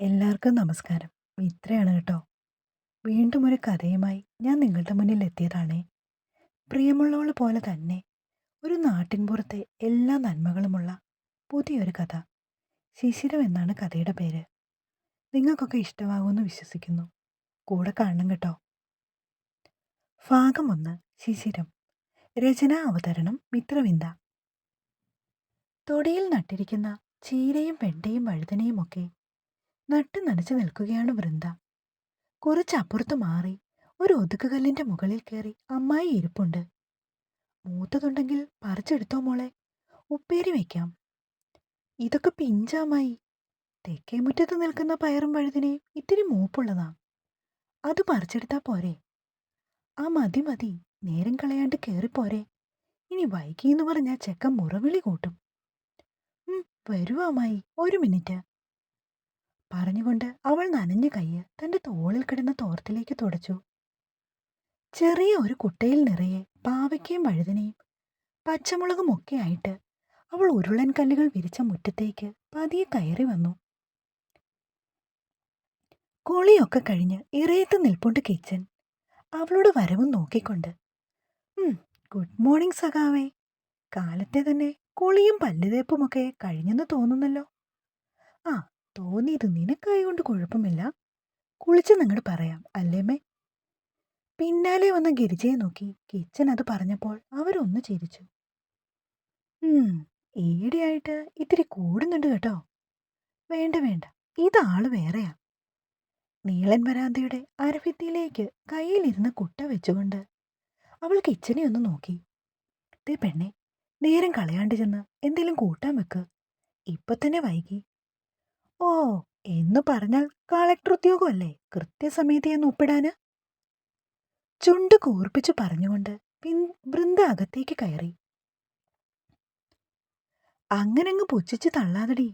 എല്ലാവർക്കും നമസ്കാരം. ഇത്രയാണ് കേട്ടോ. വീണ്ടും ഒരു കഥയുമായി ഞാൻ നിങ്ങളുടെ മുന്നിൽ എത്തിയതാണേ. പ്രിയമുള്ളവൾ പോലെ തന്നെ ഒരു നാട്ടിൻപുറത്തെ എല്ലാ നന്മകളുമുള്ള പുതിയൊരു കഥ. ശിശിരം എന്നാണ് കഥയുടെ പേര്. നിങ്ങൾക്കൊക്കെ ഇഷ്ടമാകുമെന്ന് വിശ്വസിക്കുന്നു. കൂടെ കാണണം കേട്ടോ. ഭാഗം ഒന്ന് ശിശിരം. രചന അവതരണം മിത്രവിന്ദ. തൊടിയിൽ നട്ടിരിക്കുന്ന ചീരയും വെണ്ടയും വഴുതനയുമൊക്കെ നട്ട് നനച്ചു നിൽക്കുകയാണ് വൃന്ദ. കുറച്ചപ്പുറത്ത് മാറി ഒരു ഒതുക്കുകല്ലിന്റെ മുകളിൽ കയറി അമ്മായി ഇരിപ്പുണ്ട്. മൂത്തതുണ്ടെങ്കിൽ പറിച്ചെടുത്തോ മോളെ. ഉപ്പേരി വയ്ക്കാം ഇതൊക്കെ പിഞ്ചാമായി തേക്കേ തെക്കേ മുറ്റത്ത് നിൽക്കുന്ന പയറും പഴുതിനെയും ഇത്തിരി മൂപ്പുള്ളതാ. അത് പറിച്ചെടുത്താ പോരെ. ആ മതി മതി. നേരം കളയാണ്ട് കയറിപ്പോരെ ഇനി വൈകിയെന്ന് പറഞ്ഞാൽ ചെക്കൻ മുറവിളി കൂട്ടും. വരുവാമായി വരൂ ഒരു മിനിറ്റ്. പറഞ്ഞുകൊണ്ട് അവൾ നനഞ്ഞ കൈയ്യ് തന്റെ തോളിൽ കിടന്ന തോർത്തിലേക്ക് തുടച്ചു. ചെറിയ ഒരു കുട്ടയിൽ നിറയെ പാവയ്ക്കയും വഴുതനയും പച്ചമുളകും ഒക്കെ ആയിട്ട് അവൾ ഉരുളൻ കല്ലുകൾ വിരിച്ച മുറ്റത്തേക്ക് പതിയെ കയറി വന്നു. കുളിയൊക്കെ കഴിഞ്ഞ് ഇറയത്ത് നിൽപ്പുണ്ട് കിച്ചൻ. അവളുടെ വരവും നോക്കിക്കൊണ്ട്. ഗുഡ് മോർണിംഗ് സഖാവേ. കാലത്തെ തന്നെ കുളിയും പല്ലുതേപ്പുമൊക്കെ കഴിഞ്ഞെന്ന് തോന്നുന്നല്ലോ. ആ തോന്നിയത് നിനക്കായതുകൊണ്ട് കുഴപ്പമില്ല. കുളിച്ച് കുളിച്ചെന്നങ്ങട് പറയാം അല്ലേമേ പിന്നാലെ വന്ന ഗിരിജയെ നോക്കി കിച്ചൻ അത് പറഞ്ഞപ്പോൾ അവരൊന്ന് ചിരിച്ചു. ഏടിയായിട്ട് ഇത്തിരി കൂടുന്നുണ്ട് കേട്ടോ. വേണ്ട വേണ്ട ഇതാൾ വേറെയാ. നീളൻ വരാന്തയുടെ അരഭിത്തിയിലേക്ക് കയ്യിലിരുന്ന കുട്ട വെച്ചുകൊണ്ട് അവൾ കിച്ചനെ ഒന്ന് നോക്കി. ദേ പെണ്ണെ നേരം കളയാണ്ട് ചെന്ന് എന്തേലും കൂട്ടാൻ വെക്ക്. ഇപ്പൊ തന്നെ വൈകി. ഓ എന്ന് പറഞ്ഞാൽ കളക്ടർ ഉദ്യോഗമല്ലേ കൃത്യസമയത്ത് എന്ന് ഒപ്പിടാന്. ചുണ്ട് കൂർപ്പിച്ചു പറഞ്ഞുകൊണ്ട് വൃന്ദ അകത്തേക്ക് കയറി. അങ്ങനങ്ങ് പുച്ഛിച്ച് തള്ളാതടി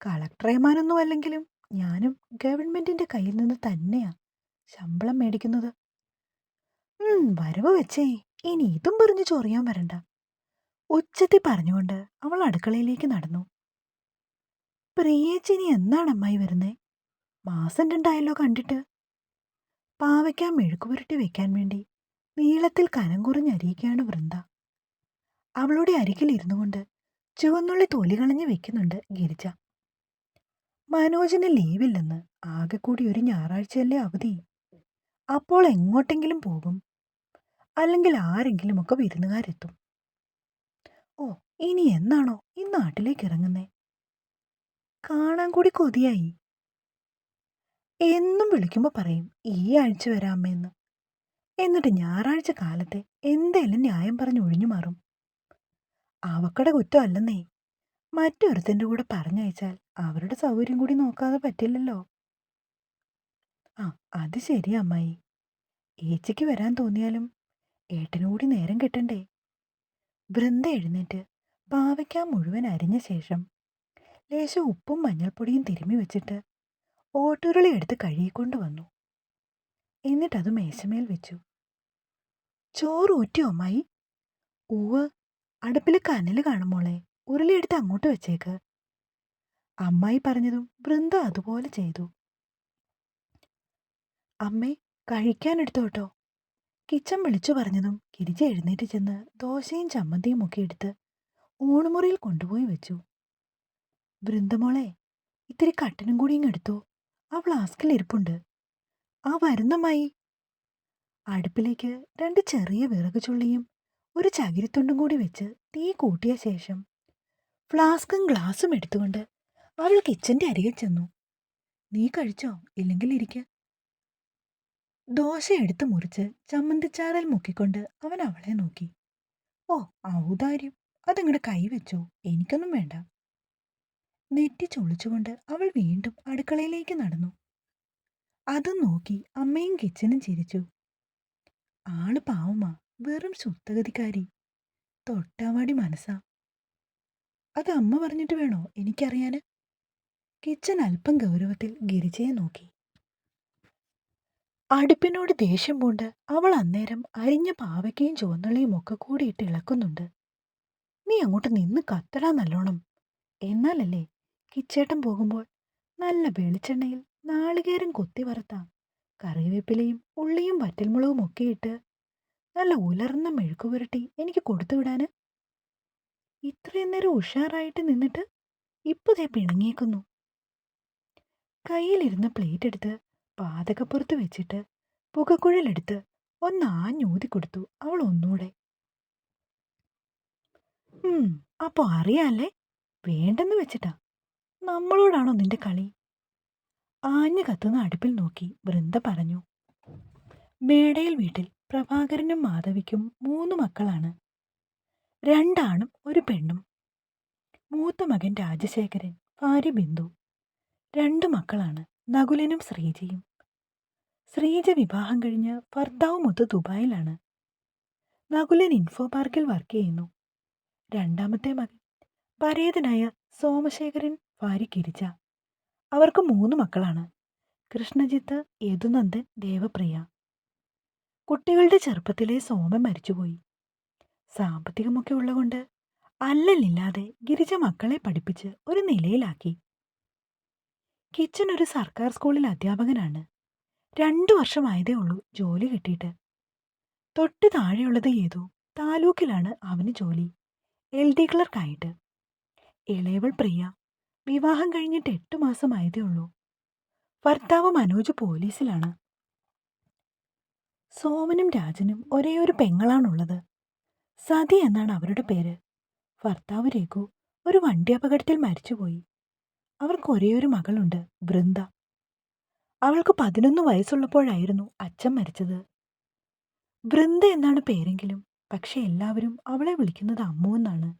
കളക്ടറേമാനൊന്നും അല്ലെങ്കിലും ഞാനും ഗവൺമെന്റിന്റെ കയ്യിൽ നിന്ന് തന്നെയാ ശമ്പളം മേടിക്കുന്നത്. വരവ് വെച്ചേ ഇനി ഇതും പറഞ്ഞു ചൊറിയാൻ വരണ്ട. ഉച്ചത്തിൽ പറഞ്ഞുകൊണ്ട് അവൾ അടുക്കളയിലേക്ക് നടന്നു. പ്രിയേച്ചി നീ എന്നാണ് അമ്മായി വരുന്നത് മാസം രണ്ടായല്ലോ കണ്ടിട്ട്. പാവയ്ക്ക മെഴുക്കുപുരട്ടി വെക്കാൻ വേണ്ടി നീളത്തിൽ കനം കുറഞ്ഞരിയിക്കുകയാണ് വൃന്ദ. അവളുടെ അരികിൽ ഇരുന്നു കൊണ്ട് ചുവന്നുള്ളി തൊലി കളഞ്ഞ് വെക്കുന്നുണ്ട് ഗിരിജ. മനോജിന് ലീവില്ലെന്ന് ആകെ കൂടി ഒരു ഞായറാഴ്ചയല്ലേ അവധി. അപ്പോൾ എങ്ങോട്ടെങ്കിലും പോകും. അല്ലെങ്കിൽ ആരെങ്കിലുമൊക്കെ വിരുന്നുകാരെത്തും. ഓ ഇനി എന്നാണോ ഈ നാട്ടിലേക്ക് ഇറങ്ങുന്നേ? കാണാൻ കൂടി കൊതിയായി. എന്നും വിളിക്കുമ്പോൾ പറയും ഈ ആഴ്ച വരാം അമ്മേന്ന്. എന്നിട്ട് ഞായറാഴ്ച കാലത്തെ എന്തേലും ന്യായം പറഞ്ഞ് ഒഴിഞ്ഞു മാറും. അവക്കടെ കുറ്റം അല്ലെന്നേ. മറ്റൊരുത്തിന്റെ കൂടെ പറഞ്ഞയച്ചാൽ അവരുടെ സൗകര്യം കൂടി നോക്കാതെ പറ്റില്ലല്ലോ. ആ അത് ശരി അമ്മായി. ഏച്ചിക്ക് വരാൻ തോന്നിയാലും ഏട്ടനുകൂടി നേരം കിട്ടണ്ടേ. വൃന്ദ എഴുന്നേറ്റ് പാവയ്ക്ക മുഴുവൻ അരിഞ്ഞ ശേഷം ലേശം ഉപ്പും മഞ്ഞൾപ്പൊടിയും തിരുമ്മി വെച്ചിട്ട് ഓട്ടുരുളി എടുത്ത് കഴുകിക്കൊണ്ട് വന്നു. എന്നിട്ടത് മേശമേൽ വെച്ചു. ചോറ് ഊറ്റിയോ അമ്മായി? ഉവ് അടുപ്പിൽ കനൽ കാണുമ്പോളെ. ഉരുളിയെടുത്ത് അങ്ങോട്ട് വെച്ചേക്ക്. അമ്മായി പറഞ്ഞതും വൃന്ദ അതുപോലെ ചെയ്തു. അമ്മേ കഴിക്കാനെടുത്തോട്ടോ. കിച്ചൻ വിളിച്ചു പറഞ്ഞതും ഗിരിജ എഴുന്നേറ്റ് ചെന്ന് ദോശയും ചമ്മന്തിയും ഒക്കെ എടുത്ത് ഊണുമുറിയിൽ കൊണ്ടുപോയി വെച്ചു. വൃന്ദമോളെ ഇത്തിരി കട്ടനും കൂടി ഇങ്ങെടുത്തു ആ ഫ്ലാസ്കിൽ ഇരിപ്പുണ്ട്. ആ വരുന്നമായി അടുപ്പിലേക്ക് രണ്ട് ചെറിയ വിറക് ചുള്ളിയും ഒരു ചകിരിത്തുണ്ടും കൂടി വെച്ച് തീ കൂട്ടിയ ശേഷം ഫ്ലാസ്കും ഗ്ലാസും എടുത്തുകൊണ്ട് അവൾ കിച്ചന്റെ അരികിൽ ചെന്നു. നീ കഴിച്ചോ ഇല്ലെങ്കിൽ ഇരിക്ക ദോശ എടുത്തു മുറിച്ച് ചമ്മന്തിച്ചാറിൽ മുക്കിക്കൊണ്ട് അവൻ അവളെ നോക്കി. ഓ ഔദാര്യം അതിങ്ങടെ കൈ വെച്ചോ എനിക്കൊന്നും വേണ്ട. നെറ്റി ചൊളിച്ചുകൊണ്ട് അവൾ വീണ്ടും അടുക്കളയിലേക്ക് നടന്നു. അതും നോക്കി അമ്മയും കിച്ചനും ചിരിച്ചു. ആൾ പാവമാ വെറും ശുദ്ധഗതിക്കാരി. തൊട്ടാവാടി മനസ്സാ. അത് അമ്മ പറഞ്ഞിട്ട് വേണോ എനിക്കറിയാന്? കിച്ചൻ അല്പം ഗൗരവത്തിൽ ഗിരിജയെ നോക്കി. അടുപ്പിനോട് ദേഷ്യം പൂണ്ട് അവൾ അന്നേരം അരിഞ്ഞ പാവയ്ക്കയും ചുവന്നുള്ളിയും ഒക്കെ ഇട്ട് ഇളക്കുന്നുണ്ട്. നീ അങ്ങോട്ട് നിന്ന് കത്തടാ നല്ലോണം. എന്നാലല്ലേ കിച്ചേട്ടൻ പോകുമ്പോൾ നല്ല വെളിച്ചെണ്ണയിൽ നാളികേരം കൊത്തി വറുത്ത. കറിവേപ്പിലയും ഉള്ളിയും വറ്റൽമുളകും ഒക്കെ ഇട്ട് നല്ല ഉലർന്ന മെഴുക്കുപുരട്ടി എനിക്ക് കൊടുത്തു വിടാന്. ഇത്രയും നേരം ഉഷാറായിട്ട് നിന്നിട്ട് ഇപ്പൊ ദേ പിണങ്ങിയേക്കുന്നു. കയ്യിലിരുന്ന പ്ലേറ്റ് എടുത്ത് പാതകപ്പുറത്ത് വെച്ചിട്ട് പുകക്കുഴലെടുത്ത് ഒന്ന് ആഞ്ഞൂതി കൊടുത്തു അവൾ ഒന്നുകൂടെ ഉം അപ്പൊ അറിയാല്ലേ? വേണ്ടെന്ന് വെച്ചിട്ടാ. നമ്മളോടാണോ നിന്റെ കളി? ആഞ്ഞു കത്തുന്ന അടുപ്പിൽ നോക്കി വൃന്ദ പറഞ്ഞു. മേടയിൽ വീട്ടിൽ പ്രഭാകരനും മാധവിക്കും മൂന്ന് മക്കളാണ്. രണ്ടാണും ഒരു പെണ്ണും. മൂത്ത മകൻ രാജശേഖരൻ ഭാര്യ ബിന്ദു. രണ്ട് മക്കളാണ് നകുലനും ശ്രീജയും. ശ്രീജ വിവാഹം കഴിഞ്ഞ് ഭർത്താവുമൊത്ത് ദുബായിലാണ്. നകുലൻ ഇൻഫോ പാർക്കിൽ വർക്ക് ചെയ്യുന്നു. രണ്ടാമത്തെ മകൻ പരേതനായ സോമശേഖരൻ ഭാര്യ ഗിരിജ അവർക്ക് മൂന്ന് മക്കളാണ്. കൃഷ്ണജിത്ത് യദുനന്ദൻ ദേവപ്രിയ. കുട്ടികളുടെ ചെറുപ്പത്തിലെ സോമൻ മരിച്ചുപോയി. സാമ്പത്തികമൊക്കെ ഉള്ളതുകൊണ്ട് അല്ലല്ലില്ലാതെ ഗിരിജ മക്കളെ പഠിപ്പിച്ച് ഒരു നിലയിലാക്കി. കിച്ചൻ ഒരു സർക്കാർ സ്കൂളിൽ അധ്യാപകനാണ്. രണ്ടു വർഷമായതേ ഉള്ളൂ ജോലി കിട്ടിയിട്ട്. തൊട്ട് താഴെയുള്ളത് ഏതോ താലൂക്കിലാണ് അവന് ജോലി. എൽ ഡി ക്ലർക്കായിട്ട്. ഇളയവൾ പ്രിയ. വിവാഹം കഴിഞ്ഞിട്ട് എട്ട് മാസമായതേ ഉള്ളൂ. ഭർത്താവ് മനോജ് പോലീസിലാണ്. സോമനും രാജനും ഒരേ ഒരു പെങ്ങളാണുള്ളത്. സതി എന്നാണ് അവരുടെ പേര്. ഭർത്താവ് രഘു ഒരു വണ്ടി അപകടത്തിൽ മരിച്ചുപോയി. അവർക്ക് ഒരേ ഒരു മകളുണ്ട് വൃന്ദ. അവൾക്ക് പതിനൊന്ന് വയസ്സുള്ളപ്പോഴായിരുന്നു അച്ഛൻ മരിച്ചത്. വൃന്ദ എന്നാണ് പേരെങ്കിലും പക്ഷെ എല്ലാവരും അവളെ വിളിക്കുന്നത് അമ്മു എന്നാണ്.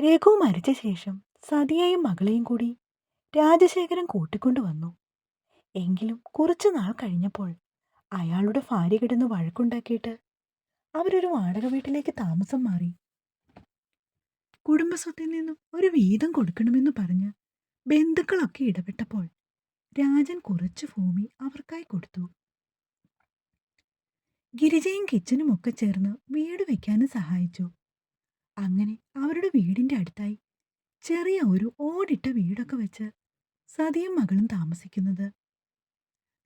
രഘു മരിച്ച ശേഷം സതിയെയും മകളെയും കൂടി രാജശേഖരൻ കൂട്ടിക്കൊണ്ടുവന്നു എങ്കിലും കുറച്ചു നാൾ കഴിഞ്ഞപ്പോൾ അയാളുടെ ഭാര്യ കിടന്ന് വഴക്കുണ്ടാക്കിയിട്ട് അവരൊരു വാടക വീട്ടിലേക്ക് താമസം മാറി. കുടുംബസ്വത്തിൽ നിന്നും ഒരു വീതം കൊടുക്കണമെന്ന് പറഞ്ഞ് ബന്ധുക്കളൊക്കെ ഇടപെട്ടപ്പോൾ രാജൻ കുറച്ച് ഭൂമി അവർക്കായി കൊടുത്തു. ഗിരിജയും കിച്ചനും ഒക്കെ ചേർന്ന് വീട് വെക്കാനും സഹായിച്ചു. അങ്ങനെ അവരുടെ വീടിന്റെ അടുത്തായി ചെറിയ ഒരു ഓടിട്ട വീടൊക്കെ വെച്ച് സതിയും മകളും താമസിക്കുന്നത്.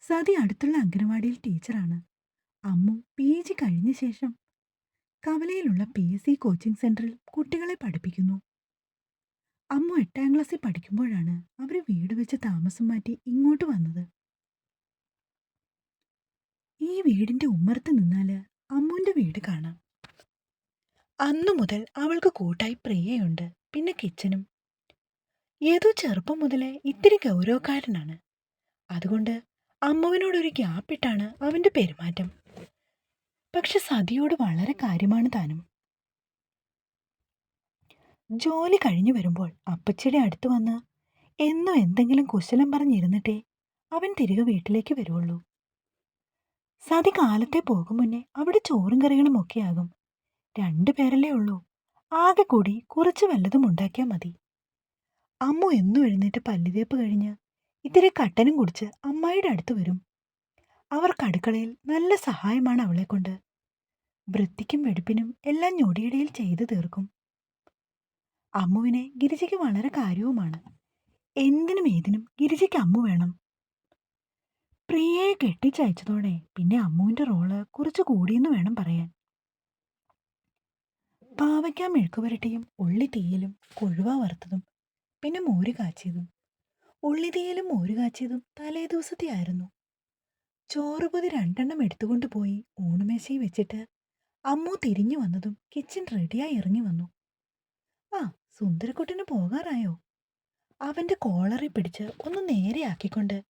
സതി അടുത്തുള്ള അംഗനവാടിയിൽ ടീച്ചറാണ്. അമ്മു പി. ജി. കഴിഞ്ഞ ശേഷം കവലയിലുള്ള പി. എസ്. സി. കോച്ചിങ് സെന്ററിൽ കുട്ടികളെ പഠിപ്പിക്കുന്നു. അമ്മു എട്ടാം ക്ലാസ്സിൽ പഠിക്കുമ്പോഴാണ് അവർ വീട് വെച്ച് താമസം മാറ്റി ഇങ്ങോട്ട് വന്നത്. ഈ വീടിന്റെ ഉമ്മറത്ത് നിന്നാൽ അമ്മുവിന്റെ വീട് കാണാം. അന്നു മുതൽ അവൾക്ക് കൂട്ടായി പ്രിയയുണ്ട്. പിന്നെ കിച്ചനും. ഏതോ ചെറുപ്പം മുതലേ ഇത്തിരി ഗൗരവക്കാരനാണ്. അതുകൊണ്ട് അമ്മുവിനോടൊരു ഗ്യാപ്പിട്ടാണ് അവന്റെ പെരുമാറ്റം. പക്ഷെ സതിയോട് വളരെ കാര്യമാണ് താനും. ജോലി കഴിഞ്ഞു വരുമ്പോൾ അപ്പച്ചിയുടെ അടുത്ത് വന്ന് എന്നും എന്തെങ്കിലും കുശലം പറഞ്ഞിരുന്നിട്ടേ അവൻ തിരികെ വീട്ടിലേക്ക് വരുവുള്ളൂ. സതി കാലത്തെ പോകും മുന്നേ അവിടെ ചോറും കറികളും ഒക്കെയാകും. രണ്ടു പേരല്ലേ ഉള്ളൂ. ആകെ കൂടി കുറച്ച് വല്ലതും ഉണ്ടാക്കിയാൽ മതി. അമ്മ എന്നും എഴുന്നേറ്റ് പല്ലുതേപ്പ് കഴിഞ്ഞ് ഇത്തിരി കട്ടനും കുടിച്ച് അമ്മായിയുടെ അടുത്ത് വരും. അവർക്ക് അടുക്കളയിൽ നല്ല സഹായമാണ് അവളെ കൊണ്ട്. വൃത്തിക്കും വെടുപ്പിനും എല്ലാം ഞൊടിയിടയിൽ ചെയ്തു തീർക്കും. അമ്മുവിനെ ഗിരിജയ്ക്ക് വളരെ കാര്യവുമാണ്. എന്തിനും ഏതിനും ഗിരിജയ്ക്ക് അമ്മു വേണം. പ്രിയയെ കെട്ടിച്ചയച്ചതോടെ പിന്നെ അമ്മുവിന്റെ റോൾ കുറച്ച് കൂടിയെന്ന് വേണം പറയാൻ. പാവയ്ക്ക മെഴുക്കുപുരട്ടിയും ഉള്ളി തീയലും കൊഴുവ വറുത്തതും പിന്നെ മോര് കാച്ചിയതും. ഉള്ളി തീയലും മോര് കാച്ചിയതും തലേ ദിവസത്തെ ആയിരുന്നു. ചോറ് പൊതി രണ്ടെണ്ണം എടുത്തുകൊണ്ട് പോയി ഊണുമേശയിൽ വെച്ചിട്ട് അമ്മു തിരിഞ്ഞു വന്നതും കിച്ചൺ റെഡിയായി ഇറങ്ങി വന്നു. ആ സുന്ദരക്കുട്ടന് പോകാറായോ? അവന്റെ കോളറി പിടിച്ച് ഒന്ന് നേരെയാക്കിക്കൊണ്ട്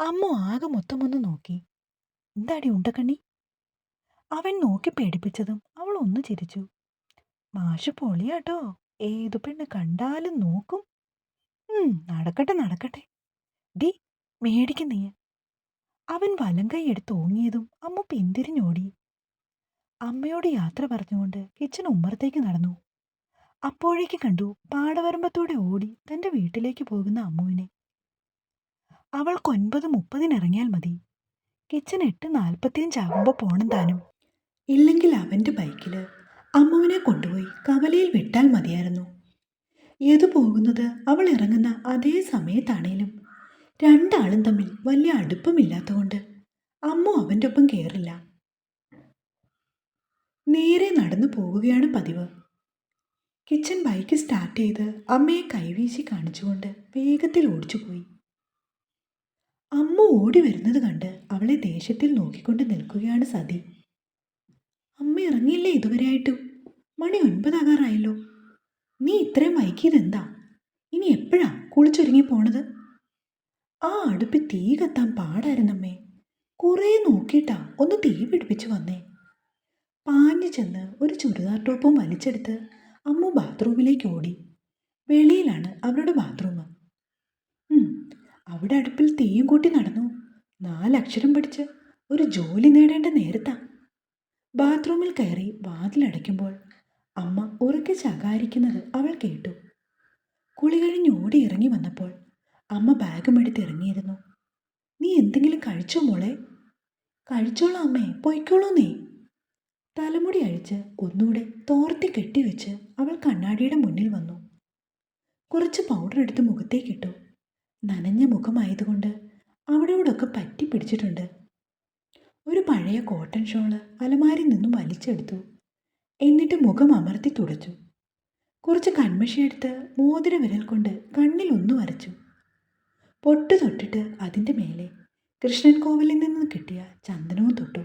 അമ്മു ആകെ മൊത്തമൊന്ന് നോക്കി. എന്താടി ഉണ്ടക്കണ്ണി? അവൻ നോക്കി പേടിപ്പിച്ചതും അവൾ ഒന്ന് ചിരിച്ചു. മാഷ് പൊളിയാട്ടോ. ഏതു പെണ്ണ് കണ്ടാലും നോക്കും. നടക്കട്ടെ നടക്കട്ടെ. ഡി മേടിക്കും നീ. അവൻ വലം കൈ എടുത്ത് ഓങ്ങിയതും അമ്മ പിന്തിരിഞ്ഞോടി. അമ്മയോട് യാത്ര പറഞ്ഞുകൊണ്ട് കിച്ചൺ ഉമ്മറത്തേക്ക് നടന്നു. അപ്പോഴേക്ക് കണ്ടു പാടവരമ്പത്തൂടെ ഓടി തന്റെ വീട്ടിലേക്ക് പോകുന്ന അമ്മുവിനെ. അവൾക്ക് ഒൻപത് മുപ്പതിനിറങ്ങിയാൽ മതി. കിച്ചൺ എട്ട് നാൽപ്പത്തിയഞ്ചാകുമ്പോൾ പോണം താനും. ഇല്ലെങ്കിൽ അവന്റെ ബൈക്കിൽ അമ്മുവിനെ കൊണ്ടുപോയി കവലയിൽ വിട്ടാൽ മതിയായിരുന്നു. ഏതു പോകുന്നത്? അവൾ ഇറങ്ങുന്ന അതേ സമയത്താണേലും. രണ്ടാളും തമ്മിൽ വലിയ അടുപ്പമില്ലാത്തതുകൊണ്ട് അമ്മു അവന്റെ ഒപ്പം കയറില്ല നേരെ നടന്നു പോവുകയാണ് പതിവ്. കിച്ചൻ ബൈക്ക് സ്റ്റാർട്ട് ചെയ്ത് അമ്മയെ കൈവീശി കാണിച്ചുകൊണ്ട് വേഗത്തിൽ ഓടിച്ചു പോയി അമ്മ ഓടി വരുന്നത് കണ്ട് അവളെ ദേഷ്യത്തിൽ നോക്കിക്കൊണ്ട് നിൽക്കുകയാണ് സതി. അമ്മ ഇറങ്ങിയില്ലേ ഇതുവരെയായിട്ടും? മണി ഒൻപതാകാറായല്ലോ. നീ ഇത്രയും വൈകിയതെന്താ? ഇനി എപ്പോഴാ കുളിച്ചൊരുങ്ങി പോണത്? ആ അടുപ്പിൽ തീ കത്താൻ പാടായിരുന്നമ്മേ. കുറേ നോക്കിയിട്ടാ ഒന്ന് തീ പിടിപ്പിച്ച് വന്നേ. പാഞ്ഞു ചെന്ന് ഒരു ചുരിദാർ ടോപ്പും വലിച്ചെടുത്ത് അമ്മ ബാത്റൂമിലേക്ക് ഓടി. വെളിയിലാണ് അവരുടെ ബാത്റൂം. അവിടെ അടുപ്പിൽ തീയും കൂട്ടി നടന്നു. നാലക്ഷരം പഠിച്ച് ഒരു ജോലി നേടേണ്ട നേരത്താ. ബാത്റൂമിൽ കയറി വാതിലടയ്ക്കുമ്പോൾ അമ്മ ഉറക്കെ ശകാരിക്കുന്നത് അവൾ കേട്ടു. കുളി കഴിഞ്ഞ് ഓടി ഇറങ്ങി വന്നപ്പോൾ അമ്മ ബാഗും എടുത്ത് ഇറങ്ങിയിരുന്നു. നീ എന്തെങ്കിലും കഴിച്ചോ മോളെ? കഴിച്ചോളാം അമ്മേ പൊയ്ക്കോളൂ നീ. തലമുടി അഴിച്ച് ഒന്നുകൂടെ തോർത്തി കെട്ടിവെച്ച് അവൾ കണ്ണാടിയുടെ മുന്നിൽ വന്നു. കുറച്ച് പൗഡർ എടുത്ത് മുഖത്തേക്കിട്ടു. നനഞ്ഞ മുഖമായതുകൊണ്ട് അവിടെ ഇവിടെയൊക്കെ പറ്റി പിടിച്ചിട്ടുണ്ട് ഒരു പഴയ കോട്ടൺ ഷോൾ അലമാരിൽ നിന്നും വലിച്ചെടുത്തു. എന്നിട്ട് മുഖം അമർത്തി തുടച്ചു. കുറച്ച് കൺമഷി എടുത്ത് മോതിര വിരൽ കൊണ്ട് കണ്ണിൽ ഒന്ന് വരച്ചു. പൊട്ട് തൊട്ടിട്ട് അതിന്റെ മേലെ കൃഷ്ണൻ കോവിലിൽ നിന്ന് കിട്ടിയ ചന്ദനവും തൊട്ടു.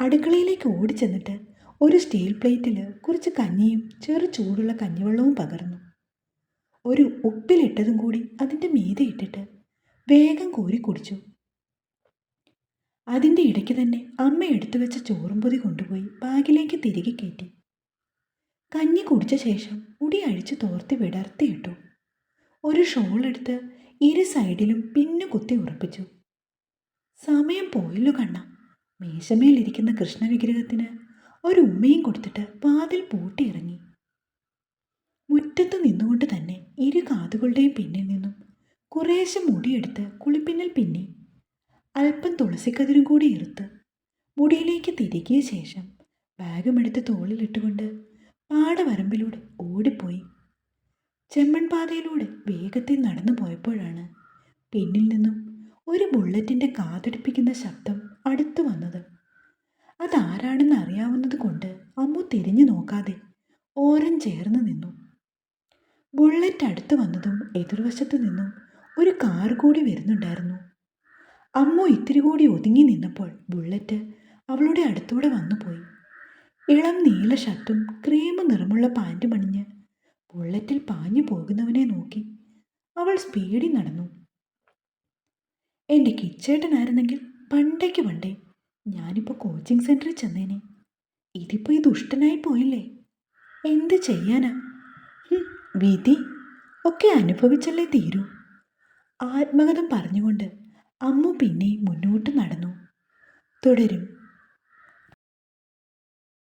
അടുക്കളയിലേക്ക് ഓടിച്ചെന്നിട്ട് ഒരു സ്റ്റീൽ പ്ലേറ്റിൽ കുറച്ച് കഞ്ഞിയും ചെറു ചൂടുള്ള കഞ്ഞിവെള്ളവും പകർന്നു. ഒരു ഉപ്പിലിട്ടതും കൂടി അതിന്റെ മീതെ ഇട്ടിട്ട് വേഗം കോരി കുടിച്ചു. അതിന്റെ ഇടയ്ക്ക് തന്നെ അമ്മ എടുത്തു വെച്ച ചോറും പൊതി കൊണ്ടുപോയി ബാഗിലേക്ക് തിരികെ കയറ്റി. കഞ്ഞി കുടിച്ച ശേഷം മുടി അഴിച്ച് തോർത്തി വിടർത്തിയിട്ടു ഒരു ഷോൾ എടുത്ത് ഇരു സൈഡിലും പിന്നു കുത്തി ഉറപ്പിച്ചു. സമയം പോയല്ലോ കണ്ണ. മേശമേലിരിക്കുന്ന കൃഷ്ണവിഗ്രഹത്തിന് ഒരു ഉമ്മയും കൊടുത്തിട്ട് വാതിൽ പൂട്ടിയിറങ്ങി. മുറ്റത്ത് നിന്നുകൊണ്ട് തന്നെ ഇരു കാതുകളുടെയും പിന്നിൽ നിന്നും കുറേശ്ശെ മുടിയെടുത്ത് കുളിപ്പിന്നൽ പിന്നി അല്പം തുളസിക്കതിരും കൂടി ഇറുത്ത് മുടിയിലേക്ക് തിരികിയ ശേഷം ബാഗുമെടുത്ത് തോളിലിട്ടുകൊണ്ട് പാടവരമ്പിലൂടെ ഓടിപ്പോയി. ചെമ്മൺപാതയിലൂടെ വേഗത്തിൽ നടന്നു പോയപ്പോഴാണ് പിന്നിൽ നിന്നും ഒരു ബുള്ളറ്റിന്റെ കാതടിപ്പിക്കുന്ന ശബ്ദം അടുത്തു വന്നത്. അതാരാണെന്ന് അറിയാവുന്നത് കൊണ്ട് അമ്മു തിരിഞ്ഞു നോക്കാതെ ഓരം ചേർന്ന് നിന്നു. ബുള്ളറ്റ് അടുത്ത് വന്നതും എതിർവശത്തു നിന്നും ഒരു കാർ കൂടി വരുന്നുണ്ടായിരുന്നു. അമ്മു ഇത്തിരി കൂടി ഒതുങ്ങി നിന്നപ്പോൾ ബുള്ളറ്റ് അവളുടെ അടുത്തൂടെ വന്നുപോയി ഇളം നീല ഷർട്ടും ക്രീം നിറമുള്ള പാന്റും അണിഞ്ഞ് ബുള്ളറ്റിൽ പാഞ്ഞു പോകുന്നവനെ നോക്കി അവൾ സ്പീഡിൽ നടന്നു. എന്റെ കിച്ചേട്ടനായിരുന്നെങ്കിൽ പണ്ടേക്ക് പണ്ടേ ഞാനിപ്പോൾ കോച്ചിങ് സെന്ററിൽ ചെന്നേനെ. ഇതിപ്പോൾ ഈ ദുഷ്ടനായി പോയില്ലേ? എന്ത് ചെയ്യാനാ? വിധി ഒക്കെ അനുഭവിച്ചല്ലേ തീരൂ. ആത്മകഥം പറഞ്ഞുകൊണ്ട് അമ്മു പിന്നെയും മുന്നോട്ട് നടന്നു. തുടരും.